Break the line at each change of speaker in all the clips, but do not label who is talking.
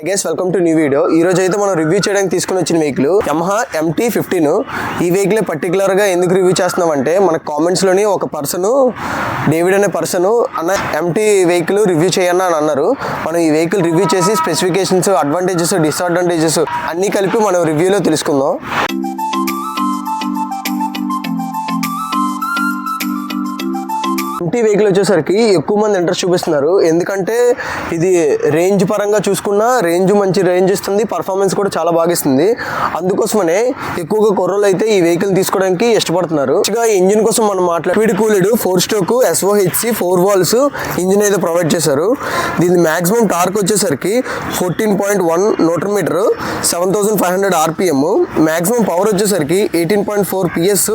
Hi guys welcome to new video ఈ రోజు అయితే మనం రివ్యూ చేయడానికి తీసుకుని వచ్చిన వెహికల్ యమహా ఎంటీ ఫిఫ్టీన్ ఈ వెహికల్ పర్టికులర్గా ఎందుకు రివ్యూ చేస్తున్నాం అంటే మన కామెంట్స్లోని ఒక పర్సన్ డేవిడ్ అనే పర్సన్ అన్న ఎంటీ వెహికల్ రివ్యూ చేయన్న అని అన్నారు. మనం ఈ వెహికల్ రివ్యూ చేసి స్పెసిఫికేషన్స్ అడ్వాంటేజెస్ డిసడ్వాంటేజెస్ అన్నీ కలిపి మనం రివ్యూలో తెలుసుకుందాం. ఎంటీ వెహికల్ వచ్చేసరికి ఎక్కువ మంది ఇంట్రెస్ట్ చూపిస్తున్నారు. ఎందుకంటే ఇది రేంజ్ పరంగా చూసుకున్నా రేంజ్ మంచి రేంజ్ ఇస్తుంది పర్ఫార్మెన్స్ కూడా చాలా బాగా ఇస్తుంది. అందుకోసమనే ఎక్కువగా కుర్రలు అయితే ఈ వెహికల్ తీసుకోవడానికి ఇష్టపడుతున్నారు. మంచిగా ఇంజిన్ కోసం మనం మాట్లాడు speed cooled four stroke SOHC four valves engine అయితే ప్రొవైడ్ చేశారు. దీని మాక్సిమం టార్క్ వచ్చేసరికి fourteen point one నోటర్ meter seven thousand five hundred RPM maximum power వచ్చేసరికి eighteen point four PS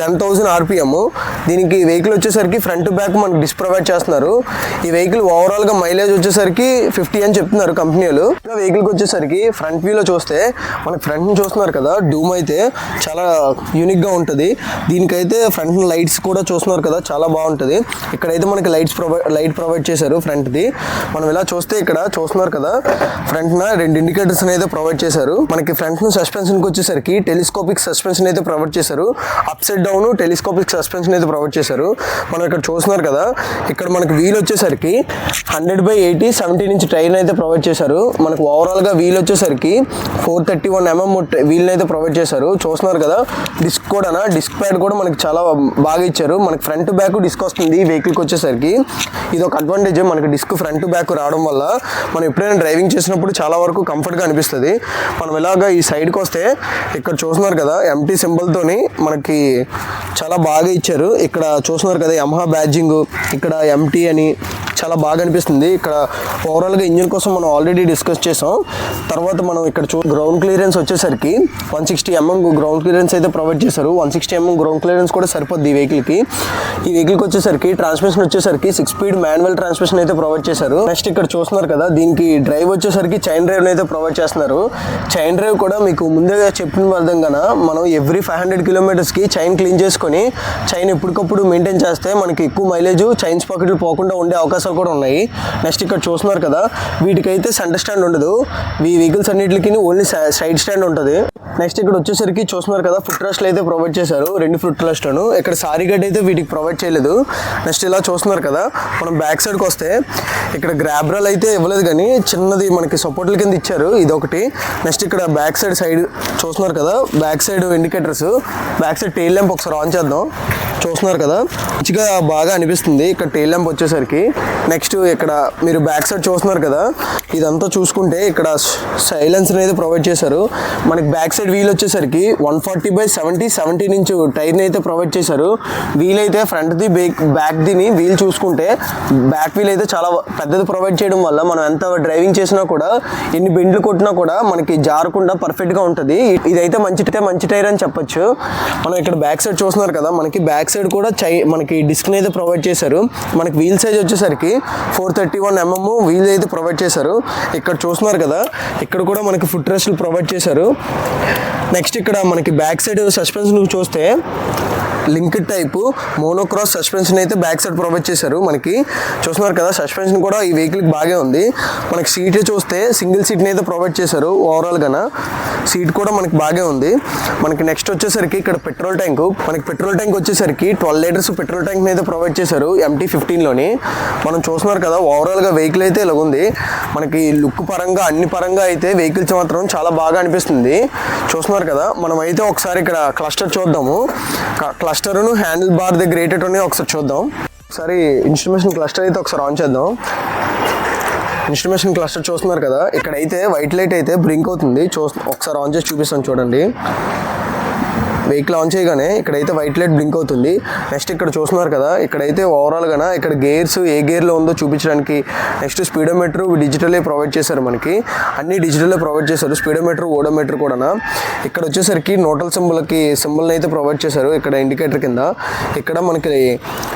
ten thousand RPM దీనికి వెహికల్ వచ్చేసరికి ఫ్రంట్ బ్యాక్ మనకు disc provide చేస్తున్నారు. ఈ వెహికల్ ఓవరాల్గా మైలేజ్ వచ్చేసరికి ఫిఫ్టీ అని చెప్తున్నారు కంపెనీలు. ఇంకా వెహికల్కి వచ్చేసరికి ఫ్రంట్ వ్యూలో చూస్తే మనకి ఫ్రంట్ చూస్తున్నారు కదా డూమ్ అయితే చాలా యూనిక్గా ఉంటుంది. దీనికైతే ఫ్రంట్ లైట్స్ కూడా చూస్తున్నారు కదా చాలా బాగుంటుంది. ఇక్కడైతే మనకి లైట్స్ ప్రొవైడ్ లైట్ ప్రొవైడ్ చేశారు ఫ్రంట్ది. మనం ఇలా చూస్తే ఇక్కడ చూస్తున్నారు కదా ఫ్రంట్ రెండు ఇండికేటర్స్ అయితే ప్రొవైడ్ చేశారు. మనకి ఫ్రంట్ సస్పెన్షన్కి వచ్చేసరికి టెలిస్కోపిక్ సస్పెన్షన్ అయితే ప్రొవైడ్ చేశారు. Up side down telescopic suspension అయితే ప్రొవైడ్ చేశారు. మనం ఇక్కడ చూస్తున్నారు కదా ఇక్కడ మనకి వీల్ వచ్చేసరికి హండ్రెడ్ బై ఎయిటీ సెవెంటీ నుంచి టైర్ అయితే ప్రొవైడ్ చేశారు. మనకు ఓవరాల్గా వీల్ వచ్చేసరికి four thirty one MM wheel అయితే ప్రొవైడ్ చేశారు. చూస్తున్నారు కదా డిస్క్ కూడా డిస్క్ ప్యాడ్ కూడా మనకి చాలా బాగా ఇచ్చారు. మనకి ఫ్రంట్ బ్యాక్ డిస్క్ వస్తుంది వెహికల్కి వచ్చేసరికి. ఇది ఒక అడ్వాంటేజ్ మనకి డిస్క్ ఫ్రంట్ బ్యాక్ రావడం వల్ల మనం ఎప్పుడైనా డ్రైవింగ్ చేసినప్పుడు చాలా వరకు కంఫర్ట్గా అనిపిస్తుంది. మనం ఇలాగా ఈ సైడ్కి వస్తే ఇక్కడ చూస్తున్నారు కదా ఎంటీ సింబల్తోని మనకి చాలా బాగా ఇచ్చారు. ఇక్కడ చూస్తున్నారు కదా యమహా బ్యాడ్జింగ్ ఇక్కడ ఎంటీ అని చాలా బాగా అనిపిస్తుంది. ఇక్కడ ఓవరాల్గా ఇంజిన్ కోసం మనం ఆల్రెడీ డిస్కస్ చేసాం. తర్వాత మనం ఇక్కడ చూ గ్రౌండ్ క్లియరెన్స్ వచ్చేసరికి one sixty MM ground clearance అయితే ప్రొవైడ్ చేశారు. One sixty MM ground clearance కూడా సరిపోద్ది ఈ వెహికల్కి ఈ వెహికల్కి వచ్చేసరికి ట్రాన్స్మిషన్ వచ్చేసరికి సిక్స్ స్పీడ్ మాన్యువల్ ట్రాన్స్మిషన్ అయితే ప్రొవైడ్ చేశారు. నెక్స్ట్ ఇక్కడ చూస్తున్నారు కదా దీనికి డ్రైవ్ వచ్చేసరికి చైన్ డ్రైవ్ అయితే ప్రొవైడ్ చేస్తున్నారు. చైన్ డ్రైవ్ కూడా మీకు ముందే చెప్పిన విధంగా మనం ఎవ్రీ ఫైవ్ హండ్రెడ్ కిలోమీటర్స్కి చైన్ క్లీన్ చేసుకొని చైన్ ఎప్పటికప్పుడు మెయింటైన్ చేస్తే మనకి ఎక్కువ మైలేజ్ చైన్స్ పాకెట్లు పోకుండా ఉండే అవకాశాలు కూడా ఉన్నాయి. నెక్స్ట్ ఇక్కడ చూస్తున్నారు కదా వీటికైతే సెంటర్ స్టాండ్ ఉండదు. ఈ వెహికల్స్ అన్నిటికి ఓన్లీ సైడ్ స్టాండ్ ఉంటుంది. నెక్స్ట్ ఇక్కడ వచ్చేసరికి చూస్తున్నారు కదా ఫుట్ రెస్ట్లు అయితే ప్రొవైడ్ చేశారు. రెండు ఫుట్ రెస్ట్లను ఇక్కడ సారీ గడ్ అయితే వీటికి ప్రొవైడ్ చేయలేదు. నెక్స్ట్ ఇలా చూస్తున్నారు కదా మనం బ్యాక్ సైడ్కి వస్తే ఇక్కడ గ్రాబ్రల్ అయితే ఇవ్వలేదు కానీ చిన్నది మనకి సపోర్ట్ల కింద ఇచ్చారు. ఇది ఒకటి నెక్స్ట్ ఇక్కడ బ్యాక్ సైడ్ సైడ్ చూస్తున్నారు కదా back side indicators back side tail lamp ఒకసారి ఆన్ చేద్దాం. చూస్తున్నారు కదా మంచిగా బాగా అనిపిస్తుంది ఇక్కడ టెయిల్ ల్యాంప్ వచ్చేసరికి. నెక్స్ట్ ఇక్కడ మీరు బ్యాక్ సైడ్ చూస్తున్నారు కదా ఇదంతా చూసుకుంటే ఇక్కడ సైలెన్స్ అనేది ప్రొవైడ్ చేశారు. మనకి బ్యాక్ సైడ్ వీల్ వచ్చేసరికి one forty by seventy seventy inch టైర్ని అయితే ప్రొవైడ్ చేశారు. వీల్ అయితే ఫ్రంట్ ది బ్యాక్ బ్యాక్ దిని వీల్ చూసుకుంటే బ్యాక్ వీల్ అయితే చాలా పెద్దది ప్రొవైడ్ చేయడం వల్ల మనం ఎంత డ్రైవింగ్ చేసినా కూడా ఎన్ని బెండ్లు కొట్టినా కూడా మనకి జారకుండా పర్ఫెక్ట్గా ఉంటుంది. ఇదైతే మంచి మంచి టైర్ అని చెప్పొచ్చు. మనం ఇక్కడ బ్యాక్ సైడ్ చూస్తున్నారు కదా మనకి బ్యాక్ సైడ్ కూడా చై మనకి డిస్క్ని అయితే ప్రొవైడ్ చేశారు. మనకి వీల్ సైజ్ వచ్చేసరికి four thirty one MM wheel అయితే ప్రొవైడ్ చేశారు. ఇక్కడ చూస్తున్నారు కదా ఇక్కడ కూడా మనకి ఫుట్ రెస్ట్లు ప్రొవైడ్ చేశారు. నెక్స్ట్ ఇక్కడ మనకి బ్యాక్ సైడ్ సస్పెన్షన్ చూస్తే లింక్డ్ టైపు మోనోక్రాస్ సస్పెన్షన్ అయితే బ్యాక్ సైడ్ ప్రొవైడ్ చేశారు మనకి. చూస్తున్నారు కదా సస్పెన్షన్ కూడా ఈ వెహికల్కి బాగా ఉంది. మనకి సీట్ చూస్తే సింగిల్ సీట్ని అయితే ప్రొవైడ్ చేశారు ఓవరాల్గా సీట్ కూడా మనకి బాగా ఉంది. మనకి నెక్స్ట్ వచ్చేసరికి ఇక్కడ పెట్రోల్ ట్యాంక్. మనకి పెట్రోల్ ట్యాంక్ వచ్చేసరికి ట్వెల్వ్ లీటర్స్ పెట్రోల్ ట్యాంక్ అయితే ప్రొవైడ్ చేశారు ఎంటీ ఫిఫ్టీన్లోని మనం చూస్తున్నారు కదా ఓవరాల్గా వెహికల్ అయితే ఇలా ఉంది. మనకి లుక్ పరంగా అన్ని పరంగా అయితే వెహికల్స్ మాత్రం చాలా బాగా అనిపిస్తుంది. చూస్తున్నారు కదా మనం అయితే ఒకసారి ఇక్కడ క్లస్టర్ చూద్దాము. క్లస్టర్ను హ్యాండిల్ బార్ దగ్గర ఏటేటో ఒకసారి చూద్దాం. ఒకసారి ఇన్స్ట్రుమేషన్ క్లస్టర్ అయితే ఒకసారి ఆన్ చేద్దాం. ఇన్స్ట్రుమేషన్ క్లస్టర్ చూస్తున్నారు కదా ఇక్కడైతే వైట్ లైట్ అయితే బ్రింక్ అవుతుంది. చూ ఒకసారి ఆన్ చేసి చూపిస్తాను చూడండి. వెహికల్ ఆన్ చేయగానే ఇక్కడైతే వైట్ లైట్ బ్లింక్ అవుతుంది. నెక్స్ట్ ఇక్కడ చూస్తున్నారు కదా ఇక్కడైతే ఓవరాల్గా ఇక్కడ గేర్స్ ఏ గేర్లో ఉందో చూపించడానికి నెక్స్ట్ స్పీడోమీటర్ డిజిటలే ప్రొవైడ్ చేశారు మనకి. అన్ని డిజిటలే ప్రొవైడ్ చేశారు స్పీడోమీటర్ ఓడోమీటర్ కూడా ఇక్కడ వచ్చేసరికి నోటల్ సింబల్కి సింబల్ని అయితే ప్రొవైడ్ చేశారు ఇక్కడ ఇండికేటర్ కింద. ఇక్కడ మనకి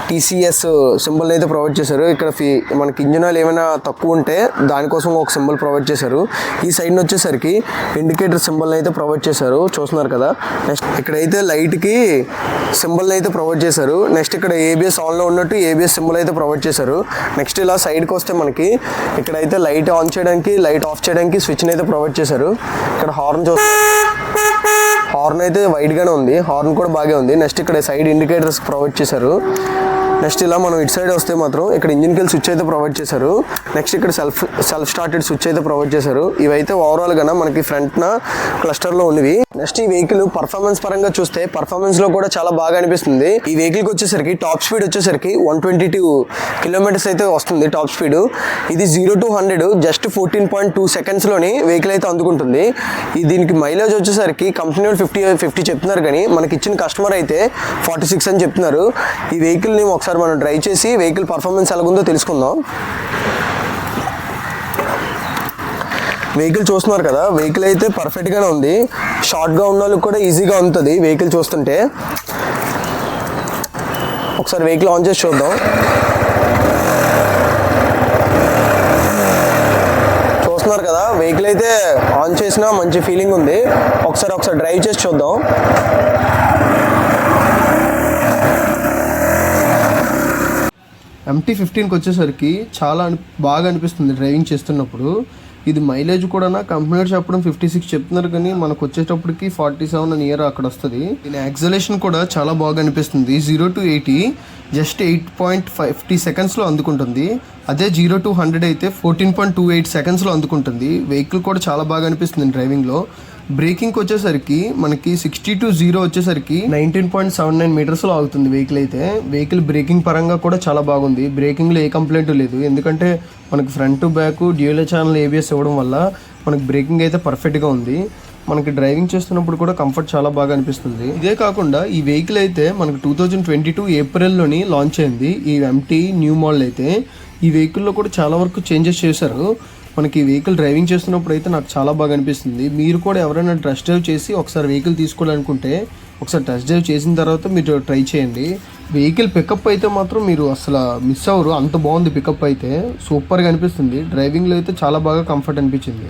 టీసీఎస్ సింబల్ని అయితే ప్రొవైడ్ చేశారు. ఇక్కడ ఫీ మనకి ఇంజిన్ ఆయిల్ ఏమైనా తక్కువ ఉంటే దానికోసం ఒక సింబల్ ప్రొవైడ్ చేశారు. ఈ సైడ్ వచ్చేసరికి ఇండికేటర్ సింబల్ని అయితే ప్రొవైడ్ చేశారు చూస్తున్నారు కదా. నెక్స్ట్ ఇక్కడ ఇక్కడైతే లైట్కి సింబల్ అయితే ప్రొవైడ్ చేశారు. నెక్స్ట్ ఇక్కడ ఏబిఎస్ ఆన్లో ఉన్నట్టు ఏబిఎస్ సింబల్ అయితే ప్రొవైడ్ చేశారు. నెక్స్ట్ ఇలా సైడ్కి వస్తే మనకి ఇక్కడైతే లైట్ ఆన్ చేయడానికి లైట్ ఆఫ్ చేయడానికి స్విచ్ని అయితే ప్రొవైడ్ చేశారు. ఇక్కడ హార్న్ చూస్తే హార్న్ అయితే వైడ్గానే ఉంది. హార్న్ కూడా బాగా ఉంది. నెక్స్ట్ ఇక్కడ సైడ్ ఇండికేటర్స్ ప్రొవైడ్ చేశారు. నెక్స్ట్ ఇలా మనం ఇటు సైడ్ వస్తే మాత్రం ఇక్కడ ఇంజిన్ కెళ్ళి స్విచ్ అయితే ప్రొవైడ్ చేశారు. నెక్స్ట్ ఇక్కడ సెల్ఫ్ సెల్ఫ్ స్టార్టెడ్ స్విచ్ అయితే ప్రొవైడ్ చేశారు. ఇవైతే ఓవరాల్గా మనకి ఫ్రంట్ న క్లస్టర్లో ఉన్నవి. నెక్స్ట్ ఈ వెహికల్ పర్ఫార్మెన్స్ పరంగా చూస్తే పర్ఫార్మెన్స్లో కూడా చాలా బాగా అనిపిస్తుంది. ఈ వెహికల్కి వచ్చేసరికి టాప్ స్పీడ్ వచ్చేసరికి వన్ ట్వంటీ టూ కిలోమీటర్స్ అయితే వస్తుంది టాప్ స్పీడ్ ఇది zero to hundred just fourteen point two సెకండ్స్లోని vehicle అయితే అందుకుంటుంది. ఈ దీనికి మైలేజ్ వచ్చేసరికి కంపెనీ వాళ్ళు ఫిఫ్టీ ఫిఫ్టీ చెప్తున్నారు కానీ మనకి ఇచ్చిన కస్టమర్ అయితే ఫార్టీ సిక్స్ అని చెప్తున్నారు. ఈ వెహికల్ని ఒకసారి మనం డ్రైవ్ చేసి వెహికల్ పర్ఫార్మెన్స్ ఎలాగుందో తెలుసుకుందాం. వెహికల్ చూస్తున్నారు కదా వెహికల్ అయితే పర్ఫెక్ట్గానే ఉంది. షార్ట్గా ఉన్న వాళ్ళకి కూడా ఈజీగా ఉంటుంది వెహికల్ చూస్తుంటే. ఒకసారి వెహికల్ ఆన్ చేసి చూద్దాం. చూస్తున్నారు కదా వెహికల్ అయితే ఆన్ చేసినా మంచి ఫీలింగ్ ఉంది. ఒకసారి ఒకసారి డ్రైవ్ చేసి చూద్దాం. ఎంటీ ఫిఫ్టీన్కి వచ్చేసరికి చాలా అని బాగా అనిపిస్తుంది డ్రైవింగ్ చేస్తున్నప్పుడు. ఇది మైలేజ్ కూడా కంపెనీ చెప్పడం ఫిఫ్టీ సిక్స్ చెప్తున్నారు కానీ మనకు వచ్చేటప్పటికి ఫార్టీ సెవెన్ అని ఇయర్ అక్కడ వస్తుంది. దీని యాక్సలేషన్ కూడా చాలా బాగా అనిపిస్తుంది. Zero to eighty just eight point fifty సెకండ్స్లో అందుకుంటుంది. అదే జీరో టు హండ్రెడ్ అయితే ఫోర్టీన్ పాయింట్ టూ ఎయిట్ సెకండ్స్లో అందుకుంటుంది. వెహికల్ కూడా చాలా బాగా అనిపిస్తుంది డ్రైవింగ్లో బ్రేకింగ్కి వచ్చేసరికి మనకి సిక్స్టీ టు జీరో వచ్చేసరికి నైన్టీన్ పాయింట్ సెవెన్ నైన్ మీటర్స్లో ఆగుతుంది వెహికల్ అయితే. వెహికల్ బ్రేకింగ్ పరంగా కూడా చాలా బాగుంది. బ్రేకింగ్లో ఏ కంప్లైంట్ లేదు. ఎందుకంటే మనకి front back dual channel ABS ఇవ్వడం వల్ల మనకి బ్రేకింగ్ అయితే పర్ఫెక్ట్గా ఉంది. మనకి డ్రైవింగ్ చేస్తున్నప్పుడు కూడా కంఫర్ట్ చాలా బాగా అనిపిస్తుంది. ఇదే కాకుండా ఈ వెహికల్ అయితే మనకి టూ థౌజండ్ ట్వంటీ టూ ఏప్రిల్లోని లాంచ్ అయింది. ఈ ఎంటీ న్యూ మోడల్ అయితే. ఈ వెహికల్లో కూడా చాలా వరకు చేంజెస్ చేశారు. మనకి వెహికల్ డ్రైవింగ్ చేస్తున్నప్పుడు అయితే నాకు చాలా బాగా అనిపిస్తుంది. మీరు కూడా ఎవరైనా టెస్ట్ డ్రైవ్ చేసి ఒకసారి వెహికల్ తీసుకోవాలనుకుంటే ఒకసారి టెస్ట్ డ్రైవ్ చేసిన తర్వాత మీరు ట్రై చేయండి. వెహికల్ పికప్ అయితే మాత్రం మీరు అసలు మిస్ అవ్వరు. అంత బాగుంది పికప్ అయితే. సూపర్గా అనిపిస్తుంది. డ్రైవింగ్లో అయితే చాలా బాగా కంఫర్ట్ అనిపించింది.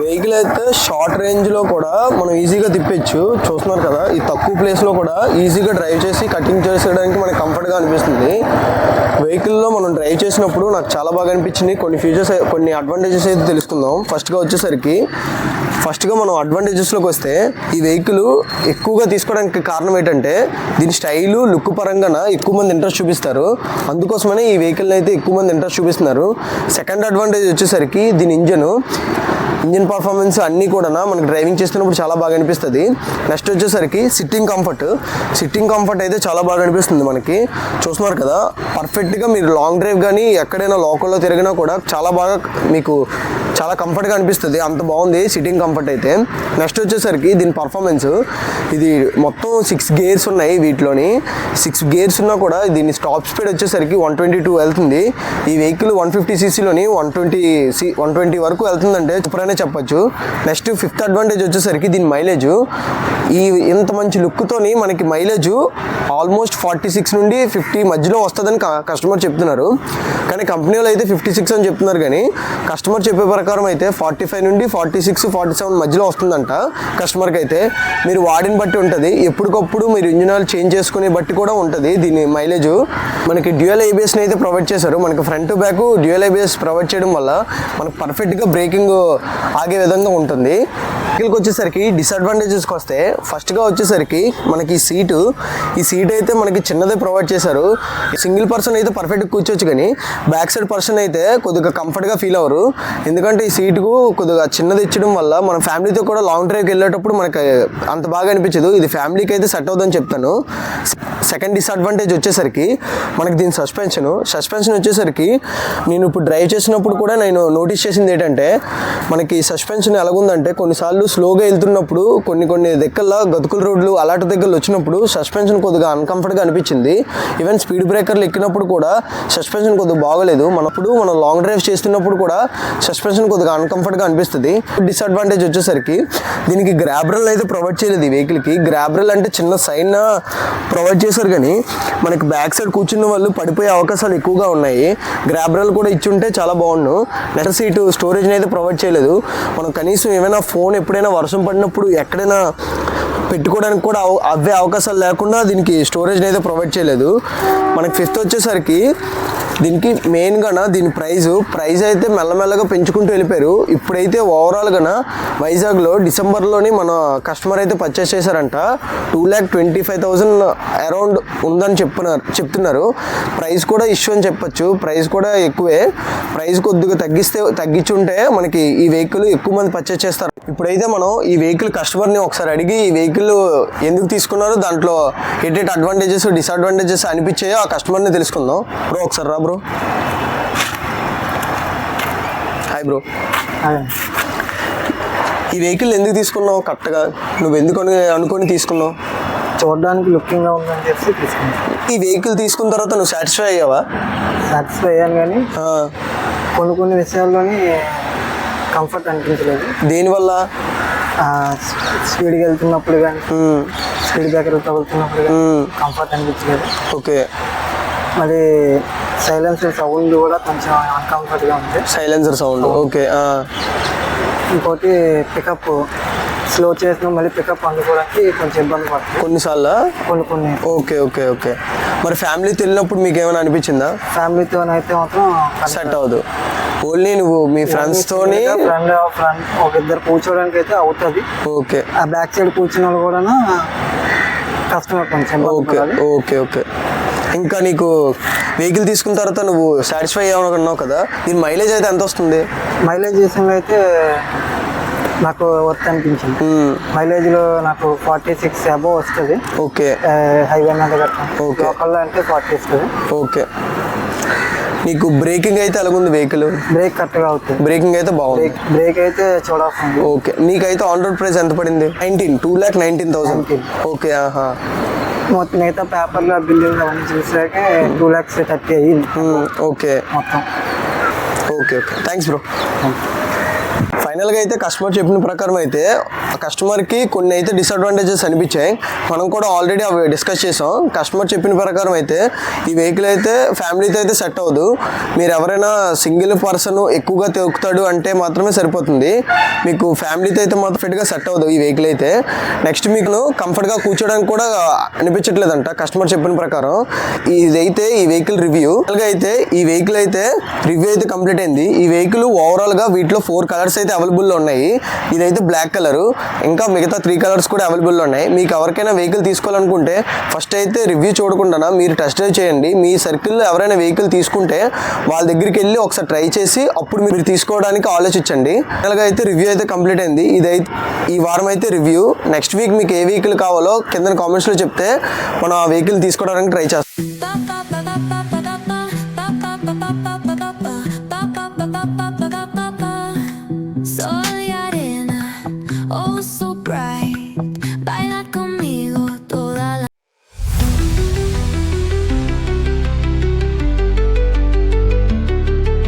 వెహికల్ అయితే షార్ట్ రేంజ్లో కూడా మనం ఈజీగా తిప్పచ్చు. చూస్తున్నారు కదా ఈ తక్కువ ప్లేస్లో కూడా ఈజీగా డ్రైవ్ చేసి కటింగ్ చేసేయడానికి మనకి కంఫర్ట్గా అనిపిస్తుంది. వెహికల్లో మనం డ్రైవ్ చేసినప్పుడు నాకు చాలా బాగా అనిపించింది. కొన్ని ఫీచర్స్ కొన్ని అడ్వాంటేజెస్ అయితే తెలుసుకుందాం. ఫస్ట్గా వచ్చేసరికి ఫస్ట్గా మనం అడ్వాంటేజెస్లోకి వస్తే ఈ వెహికల్ ఎక్కువగా తీసుకోవడానికి కారణం ఏంటంటే దీని స్టైలు లుక్ పరంగా ఎక్కువ మంది ఇంట్రెస్ట్ చూపిస్తారు. అందుకోసమనే ఈ వెహికల్ని అయితే ఎక్కువ మంది ఇంట్రెస్ట్ చూపిస్తున్నారు. సెకండ్ అడ్వాంటేజ్ వచ్చేసరికి దీని ఇంజను. ఇంజిన్ పర్ఫార్మెన్స్ అన్నీ కూడా మనకి డ్రైవింగ్ చేస్తున్నప్పుడు చాలా బాగా అనిపిస్తుంది. నెక్స్ట్ వచ్చేసరికి సిట్టింగ్ కంఫర్ట్. సిట్టింగ్ కంఫర్ట్ అయితే చాలా బాగా అనిపిస్తుంది మనకి. చూస్తున్నారు కదా పర్ఫెక్ట్గా మీరు లాంగ్ డ్రైవ్ కానీ ఎక్కడైనా లోకల్లో తిరిగినా కూడా చాలా బాగా మీకు చాలా కంఫర్ట్గా అనిపిస్తుంది. అంత బాగుంది. సిట్టింగ్ కంఫర్ట్ అయితే. నెక్స్ట్ వచ్చేసరికి దీని పర్ఫార్మెన్స్ ఇది మొత్తం సిక్స్ గేర్స్ ఉన్నాయి వీటిలోని. సిక్స్ గేర్స్ ఉన్నా కూడా దీని టాప్ స్పీడ్ వచ్చేసరికి వన్ ట్వంటీ టూ వెళ్తుంది. ఈ vehicle one fifty సీసీలోని one twenty C one twenty వరకు వెళ్తుందంటే సూపర్ చెప్పొచ్చు. నెక్స్ట్ ఫిఫ్త్ అడ్వాంటేజ్ వచ్చేసరికి దీని మైలేజ్ ఈ ఇంత మంచి లుక్తోని మనకి మైలేజ్ ఆల్మోస్ట్ ఫార్టీ సిక్స్ నుండి ఫిఫ్టీ మధ్యలో వస్తుందని కస్టమర్ చెప్తున్నారు. కానీ కంపెనీ వాళ్ళు అయితే ఫిఫ్టీ సిక్స్ అని చెప్తున్నారు కానీ కస్టమర్ చెప్పే ప్రకారం అయితే ఫార్టీ ఫైవ్ నుండి ఫార్టీ సిక్స్ ఫార్టీ సెవెన్ మధ్యలో వస్తుందంట కస్టమర్కి అయితే. మీరు వాడిని బట్టి ఉంటుంది. ఎప్పటికప్పుడు మీరు ఇంజిన్ ఆయిల్ చేంజ్ చేసుకునే బట్టి కూడా ఉంటుంది దీని మైలేజ్. మనకి డ్యూయల్ ఐబిఎస్ని అయితే ప్రొవైడ్ చేశారు. మనకి front back dual IBS provide చేయడం వల్ల మనకు పర్ఫెక్ట్గా బ్రేకింగ్ ఆగే విధంగా ఉంటుంది. సైకిల్కి వచ్చేసరికి డిసడ్వాంటేజెస్కి వస్తే ఫస్ట్గా వచ్చేసరికి మనకి సీటు ఈ సీట్ అయితే మనకి చిన్నదే ప్రొవైడ్ చేశారు. సింగిల్ పర్సన్ అయితే పర్ఫెక్ట్గా కూర్చోవచ్చు కానీ బ్యాక్ సైడ్ పర్సన్ అయితే కొద్దిగా కంఫర్ట్గా ఫీల్ అవ్వరు. ఎందుకంటే ఈ సీటుకు కొద్దిగా చిన్నది ఇచ్చడం వల్ల మన ఫ్యామిలీతో కూడా లాంగ్ డ్రైవ్కి వెళ్ళేటప్పుడు మనకి అంత బాగా అనిపించదు. ఇది ఫ్యామిలీకి అయితే సెట్ అవుతుందని చెప్తాను. సెకండ్ డిసడ్వాంటేజ్ వచ్చేసరికి మనకి దీని సస్పెన్షన్ సస్పెన్షన్ వచ్చేసరికి నేను ఇప్పుడు డ్రైవ్ చేసినప్పుడు కూడా నేను నోటీస్ చేసింది ఏంటంటే మనకి సస్పెన్షన్ ఎలాగుందంటే కొన్నిసార్లు స్లోగా వెళ్తున్నప్పుడు కొన్ని కొన్ని దగ్గరలో గతుకుల రోడ్లు అలాంటి దగ్గరలో వచ్చినప్పుడు సస్పెన్షన్ కొద్దిగా అన్కంఫర్ట్గా అనిపించింది. ఈవెన్ స్పీడ్ బ్రేకర్లు ఎక్కినప్పుడు కూడా సస్పెన్షన్ కొద్దిగా బాగోలేదు. మనప్పుడు మనం లాంగ్ డ్రైవ్ చేస్తున్నప్పుడు కూడా సస్పెన్షన్ కొద్దిగా అన్కంఫర్ట్గా అనిపిస్తుంది. డిసడ్వాంటేజ్ వచ్చేసరికి దీనికి గ్రాబ్రల్ అయితే ప్రొవైడ్ చేయలేదు ఈ వెహికల్కి గ్రాబ్రల్ అంటే చిన్న సైన్ ప్రొవైడ్ చేశారు కానీ మనకి బ్యాక్ సైడ్ కూర్చున్న వాళ్ళు పడిపోయే అవకాశాలు ఎక్కువగా ఉన్నాయి. గ్రాబ్రల్ కూడా ఇచ్చి ఉంటే చాలా బాగుండు. నెక్స్ట్ సీటు స్టోరేజ్ అయితే ప్రొవైడ్ చేయలేదు. మనం కనీసం ఏమైనా ఫోన్ ఎప్పుడైనా వర్షం పడినప్పుడు ఎక్కడైనా పెట్టుకోవడానికి కూడా అవ- అవే అవకాశాలు లేకుండా దీనికి స్టోరేజ్ అయితే ప్రొవైడ్ చేయలేదు. మనకి ఫిఫ్త్ వచ్చేసరికి దీనికి మెయిన్గా దీని ప్రైస్ ప్రైస్ అయితే మెల్లమెల్లగా పెంచుకుంటూ వెళ్ళిపోయారు. ఇప్పుడైతే ఓవరాల్గా వైజాగ్లో డిసెంబర్లోని మన కస్టమర్ అయితే పర్చేస్ చేశారంట. Two lakh twenty five thousand around ఉందని చెప్తున్నారు చెప్తున్నారు. ప్రైస్ కూడా ఇష్యూ అని చెప్పచ్చు. ప్రైస్ కూడా ఎక్కువే. ప్రైస్ కొద్దిగా తగ్గిస్తే తగ్గించుంటే మనకి ఈ వెహికల్ ఎక్కువ మంది పర్చేస్ చేస్తారు. ఇప్పుడైతే మనం ఈ వెహికల్ కస్టమర్ని ఒకసారి అడిగి ఈ వెహికల్ ఎందుకు తీసుకున్నారు దాంట్లో ఎటెట్ అడ్వాంటేజెస్ డిసడ్వాంటేజెస్ అనిపించాయో ఆ కస్టమర్ని తెలుసుకుందాం. బ్రో ఒకసారి రా బ్రో హాయ్ బ్రో ఈ వెహికల్ ఎందుకు తీసుకున్నావు? కరెక్ట్గా నువ్వు ఎందుకు అను- అనుకొని తీసుకున్నావు?
చూడడానికి లుకింగ్గా ఉందని చెప్పి తీసుకున్నాను
ఈ వెహికల్ తీసుకున్న తర్వాత నువ్వు సాటిస్ఫై అయ్యావా?
సాటిస్ఫై అయ్యాను కానీ కొన్ని కొన్ని విషయాల్లోని కంఫర్ట్ అనిపించలేదు.
దేనివల్ల?
స్పీడ్గా వెళ్తున్నప్పుడు కానీ స్పీడ్ బ్రేకర్లు తగులుతున్నప్పుడు కంఫర్ట్ అనిపించలేదు.
ఓకే.
మరి సైలెన్సర్ సౌండ్ కూడా కొంచెం అన్కంఫర్ట్గా ఉంది.
సైలెన్సర్ సౌండ్ ఓకే
ఇంకోటి పికప్ స్లో చేసిన మళ్ళీ పికప్ అందుకోవడానికి కొంచెం ఇబ్బంది పడుతుంది.
కొన్నిసార్లు?
కొన్ని కొన్ని.
Okay okay okay. మరి ఫ్యామిలీతో వెళ్ళినప్పుడు మీకు ఏమైనా అనిపించిందా?
ఫ్యామిలీతో అయితే మాత్రం
సెట్ అవ్వదు. ఓన్లీ నువ్వు మీ ఫ్రెండ్స్తోని
ఫ్రెండ్ ఫ్రెండ్ ఒక ఇద్దరు కూర్చోవడానికి అయితే అవుతుంది.
ఓకే.
ఆ బ్యాక్ సైడ్ కూర్చున్న వాళ్ళు కూడా కస్టమర్ కొంచెం
ఓకే. Okay okay. ఇంకా నీకు వెహికల్ తీసుకున్న తర్వాత నువ్వు సాటిస్ఫై అవ్వనుకున్నావు కదా దీని మైలేజ్ అయితే ఎంత వస్తుంది?
మైలేజ్ విషయంలో అయితే నాకు వర్త్ అనిపించింది.
మ్మ్.
మైలేజ్లో నాకు ఫార్టీ సిక్స్ అబోవ్ వస్తుంది
ఓకే
హైవే మీద గట్రా అంటే ఫార్టీ వస్తుంది.
ఓకే నీకు బ్రేకింగ్ అయితే ఎలాగుంది వెహికల్
బ్రేక్ కరెక్ట్గా అవుతుంది.
బ్రేకింగ్ అయితే బాగుంది.
బ్రేక్ అయితే చూడాల్సింది
ఓకే నీకైతే ఆన్ రోడ్ ప్రైస్ ఎంత పడింది? Nineteen two lakh nineteen thousand
19.
Okay ఆహా.
మొత్తం మిగతా పేపర్లో బిల్డింగ్ అవన్నీ చూసాక టూ ల్యాక్స్ థర్టీ అయ్యింది
మ్మ్. ఓకే
మొత్తం
ఓకే ఓకే థ్యాంక్స్ బ్రో ఫైనల్గా అయితే కస్టమర్ చెప్పిన ప్రకారం అయితే ఆ కస్టమర్కి కొన్ని అయితే డిసడ్వాంటేజెస్ అనిపించాయి. మనం కూడా ఆల్రెడీ అవి డిస్కస్ చేసాం. కస్టమర్ చెప్పిన ప్రకారం అయితే ఈ వెహికల్ అయితే ఫ్యామిలీతో అయితే సెట్ అవ్వదు. మీరు ఎవరైనా సింగిల్ పర్సన్ ఎక్కువగా తొక్కుతాడు అంటే మాత్రమే సరిపోతుంది. మీకు ఫ్యామిలీతో అయితే మాత్రం ఫిట్గా సెట్ అవ్వదు ఈ వెహికల్ అయితే. నెక్స్ట్ మీకు కంఫర్ట్గా కూర్చోడానికి కూడా అనిపించట్లేదంట కస్టమర్ చెప్పిన ప్రకారం. ఇదైతే ఈ వెహికల్ రివ్యూ అయితే ఈ వెహికల్ అయితే రివ్యూ అయితే కంప్లీట్ అయింది. ఈ వెహికల్ ఓవరాల్గా వీటిలో ఫోర్ కలర్స్ అయితే అవైలబుల్లో ఉన్నాయి. ఇదైతే బ్లాక్ కలర్. ఇంకా మిగతా త్రీ కలర్స్ కూడా అవైలబుల్లో ఉన్నాయి. మీకు ఎవరికైనా వెహికల్ తీసుకోవాలనుకుంటే ఫస్ట్ అయితే రివ్యూ చూడకుండా మీరు టెస్ట్ డ్రైవ్ చేయండి. మీ సర్కిల్లో ఎవరైనా వెహికల్ తీసుకుంటే వాళ్ళ దగ్గరికి వెళ్ళి ఒకసారి ట్రై చేసి అప్పుడు మీరు తీసుకోవడానికి ఆలోచించండి. ఫైనల్గా అయితే రివ్యూ అయితే కంప్లీట్ అయింది. ఇదైతే ఈ వారం అయితే రివ్యూ నెక్స్ట్ వీక్ మీకు ఏ వెహికల్ కావాలో కింద కామెంట్స్లో చెప్తే మనం ఆ వెహికల్ తీసుకోవడానికి ట్రై చేస్తాం.